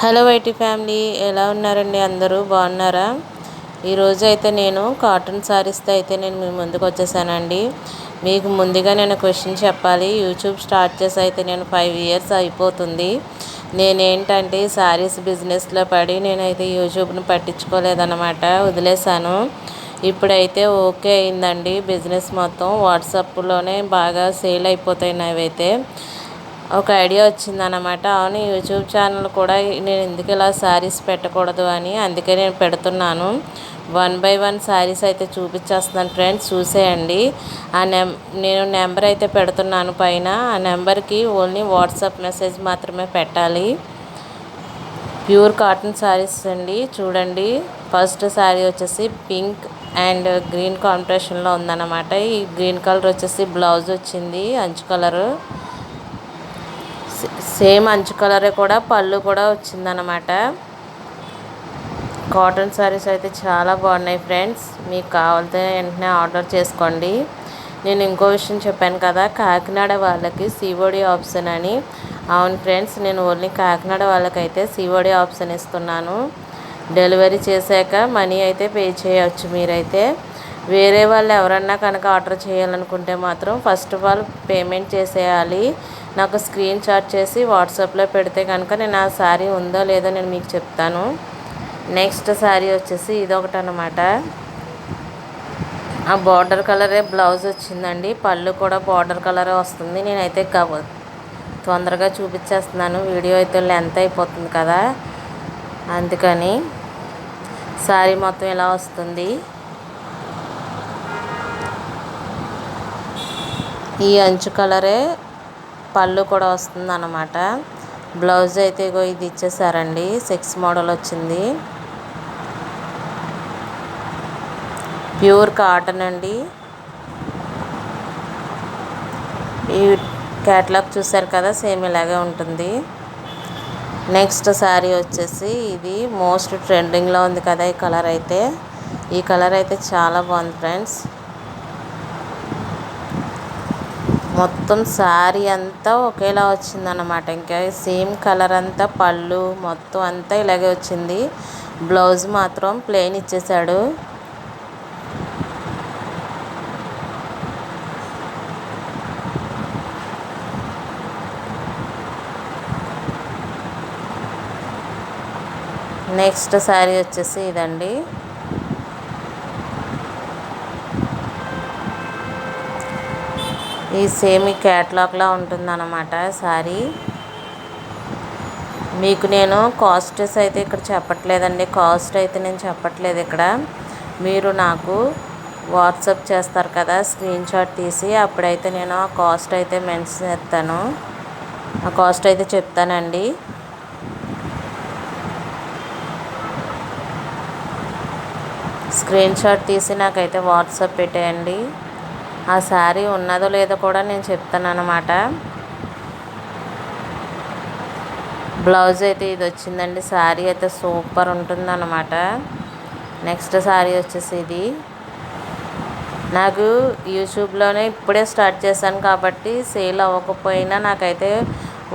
Hello YT family ఎలా ఉన్నారండి అందరూ? బాగున్నారా? ఈరోజు అయితే నేను కాటన్ శారీస్తో అయితే నేను మీ ముందుకు వచ్చేసానండి. మీకు ముందుగా నేను క్వశ్చన్ చెప్పాలి. యూట్యూబ్ స్టార్ట్ చేసి అయితే నేను ఫైవ్ ఇయర్స్ అయిపోతుంది. నేనేంటంటే శారీస్ బిజినెస్లో పడి నేనైతే యూట్యూబ్ని పట్టించుకోలేదన్నమాట. వదిలేశాను. ఇప్పుడైతే ఓకే అయిందండి. బిజినెస్ మొత్తం వాట్సాప్లోనే బాగా సేల్ అయిపోతాయి నావైతే ఒక ఐడియా వచ్చిందనమాట అవును యూట్యూబ్ ఛానల్ కూడా నేను ఎందుకు ఇలా శారీస్ పెట్టకూడదు అని అందుకే నేను పెడుతున్నాను. వన్ బై వన్ శారీస్ అయితే చూపించేస్తున్నాను ఫ్రెండ్స్ చూసేయండి. ఆ నెం నేను నెంబర్ అయితే పెడుతున్నాను పైన. ఆ నెంబర్కి ఓన్లీ వాట్సాప్ మెసేజ్ మాత్రమే పెట్టాలి. ప్యూర్ కాటన్ శారీస్ అండి చూడండి. ఫస్ట్ శారీ వచ్చేసి పింక్ అండ్ గ్రీన్ కాంబినేషన్లో ఉందన్నమాట. ఈ గ్రీన్ కలర్ వచ్చేసి బ్లౌజ్ వచ్చింది అంచు కలరు. సేమ్ అంచు కలరే కూడా పళ్ళు కూడా వచ్చిందనమాట కాటన్ శారీస్ అయితే చాలా బాగున్నాయి ఫ్రెండ్స్. మీకు కావాలితే వెంటనే ఆర్డర్ చేసుకోండి. నేను ఇంకో విషయం చెప్పాను కదా కాకినాడ వాళ్ళకి సిఓడి ఆప్షన్ అని. అవును ఫ్రెండ్స్ నేను ఓన్లీ కాకినాడ వాళ్ళకైతే సిఓడి ఆప్షన్ ఇస్తున్నాను. డెలివరీ చేశాక మనీ అయితే పే చేయవచ్చు మీరైతే. వేరే వాళ్ళు ఎవరన్నా కనుక ఆర్డర్ చేయాలనుకుంటే మాత్రం ఫస్ట్ ఆఫ్ ఆల్ పేమెంట్ చేసేయాలి. నాకు స్క్రీన్ షాట్ చేసి వాట్సాప్లో పెడితే కనుక నేను ఆ శారీ ఉందో లేదో నేను మీకు చెప్తాను. నెక్స్ట్ శారీ వచ్చేసి ఇదొకటి అనమాట ఆ బార్డర్ కలరే బ్లౌజ్ వచ్చిందండి. పళ్ళు కూడా బార్డర్ కలరే వస్తుంది. నేనైతే కవ తొందరగా చూపించేస్తున్నాను. వీడియో అయితే లెంత్ అయిపోతుంది కదా. అందుకని శారీ మొత్తం ఇలా వస్తుంది. ఈ అంచు కలరే పళ్ళు కూడా వస్తుంది అన్నమాట బ్లౌజ్ అయితే ఇది ఇచ్చేసారండి. సెక్స్ మోడల్ వచ్చింది. ప్యూర్ కాటన్ అండి. ఈ క్యాట్లాగ్ చూసారు కదా సేమ్ ఇలాగే ఉంటుంది. నెక్స్ట్ శారీ వచ్చేసి ఇది మోస్ట్ ట్రెండింగ్లో ఉంది కదా ఈ కలర్ అయితే. ఈ కలర్ అయితే చాలా బాగుంది ఫ్రెండ్స్. మొత్తం శారీ అంతా ఒకేలా వచ్చిందన్నమాట. ఇంకా సేమ్ కలర్ అంతా పళ్ళు మొత్తం అంతా ఇలాగే వచ్చింది. బ్లౌజ్ మాత్రం ప్లెయిన్ ఇచ్చేసాడు. నెక్స్ట్ శారీ వచ్చేసి ఇదండి. ఈ సేమ్ క్యాట్లాగ్లా ఉంటుందన్నమాట శారీ మీకు నేను కాస్ట్స్ అయితే ఇక్కడ చెప్పట్లేదండి. కాస్ట్ అయితే నేను చెప్పట్లేదు ఇక్కడ. మీరు నాకు వాట్సాప్ చేస్తారు కదా స్క్రీన్ షాట్ తీసి అప్పుడైతే నేను ఆ కాస్ట్ అయితే మెన్షన్ చేస్తాను. ఆ కాస్ట్ అయితే చెప్తానండి. స్క్రీన్ షాట్ తీసి నాకైతే వాట్సాప్ పెట్టేయండి. ఆ శారీ ఉన్నదో లేదో కూడా నేను చెప్తాను అనమాట బ్లౌజ్ అయితే ఇది వచ్చిందండి. శారీ అయితే సూపర్ ఉంటుంది అనమాట నెక్స్ట్ శారీ వచ్చేసి ఇది. నాకు యూట్యూబ్లోనే ఇప్పుడే స్టార్ట్ చేశాను కాబట్టి సేల్ అవ్వకపోయినా నాకైతే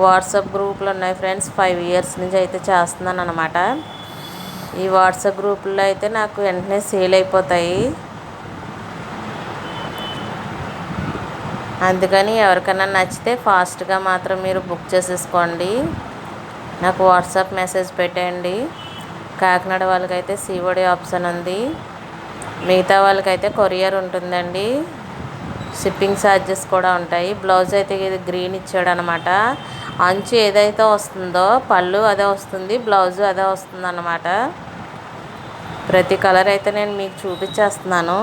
వాట్సాప్ గ్రూపులు ఉన్నాయి ఫ్రెండ్స్. ఫైవ్ ఇయర్స్ నుంచి అయితే చేస్తున్నాను అనమాట ఈ వాట్సాప్ గ్రూపుల్లో అయితే నాకు వెంటనే సేల్ అయిపోతాయి. అందుకని ఎవరికైనా నచ్చితే ఫాస్ట్గా మాత్రం మీరు బుక్ చేసేసుకోండి. నాకు వాట్సాప్ మెసేజ్ పెట్టండి. కాకినాడ వాళ్ళకైతే సీఓడి ఆప్షన్ ఉంది. మిగతా వాళ్ళకైతే కొరియర్ ఉంటుందండి. షిప్పింగ్ ఛార్జెస్ కూడా ఉంటాయి. బ్లౌజ్ అయితే ఇది గ్రీన్ ఇచ్చాడు అనమాట అంచు ఏదైతే వస్తుందో పళ్ళు అదే వస్తుంది బ్లౌజ్ అదే వస్తుంది అనమాట ప్రతి కలర్ అయితే నేను మీకు చూపించేస్తున్నాను.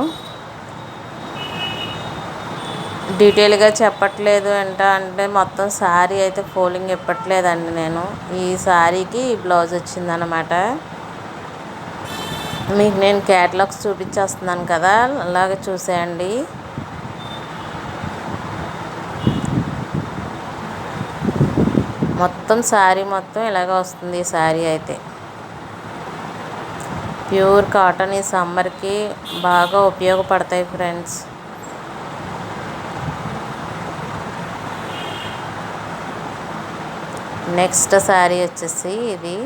డీటెయిల్గా చెప్పట్లేదు అంట. అంటే మొత్తం శారీ అయితే ఫోల్డింగ్ ఇప్పట్లేదండి నేను. ఈ శారీకి బ్లౌజ్ వచ్చిందనమాట మీకు నేను క్యాటలాగ్స్ చూపించేస్తున్నాను కదా. అలాగే చూసేయండి. మొత్తం శారీ మొత్తం ఇలాగ వస్తుంది ఈ శారీ అయితే. ప్యూర్ కాటన్ ఈ సమ్మర్కి బాగా ఉపయోగపడతాయి ఫ్రెండ్స్. నెక్స్ట్ శారీ వచ్చేసి ఇది.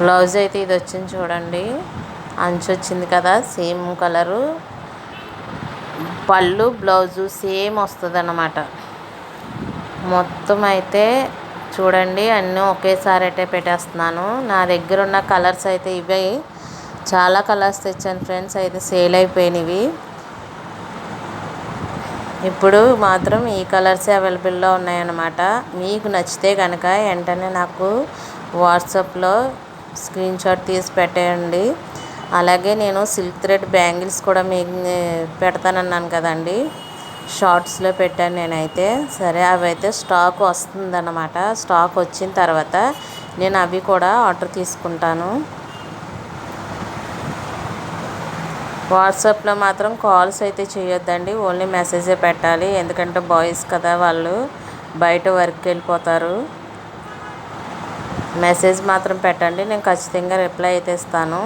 బ్లౌజ్ అయితే ఇది వచ్చింది చూడండి. అంచు వచ్చింది కదా సేమ్ కలరు. పళ్ళు బ్లౌజు సేమ్ వస్తుంది అన్నమాట మొత్తం అయితే చూడండి అన్నీ ఒకేసారి అయితే పెట్టేస్తున్నాను. నా దగ్గర ఉన్న కలర్స్ అయితే ఇవే. చాలా కలర్స్ తెచ్చాను ఫ్రెండ్స్ అయితే సేల్ అయిపోయినవి. ఇప్పుడు మాత్రం ఈ కలర్సే అవైలబుల్లో ఉన్నాయన్నమాట. మీకు నచ్చితే కనుక వెంటనే నాకు వాట్సాప్లో స్క్రీన్ షాట్ తీసి పెట్టేయండి. అలాగే నేను సిల్క్ థ్రెడ్ బ్యాంగిల్స్ కూడా మీకు పెడతానన్నాను కదండి. షార్ట్స్లో పెట్టాను నేనైతే. సరే అవి అయితే స్టాక్ వస్తుందన్నమాట. స్టాక్ వచ్చిన తర్వాత నేను అవి కూడా ఆర్డర్ తీసుకుంటాను. వాట్సాప్లో మాత్రం కాల్స్ అయితే చేయొద్దండి. ఓన్లీ మెసేజే పెట్టాలి. ఎందుకంటే బాయ్స్ కదా వాళ్ళు బయట వర్క్కి వెళ్ళిపోతారు. మెసేజ్ మాత్రం పెట్టండి. నేను ఖచ్చితంగా రిప్లై అయితే ఇస్తాను.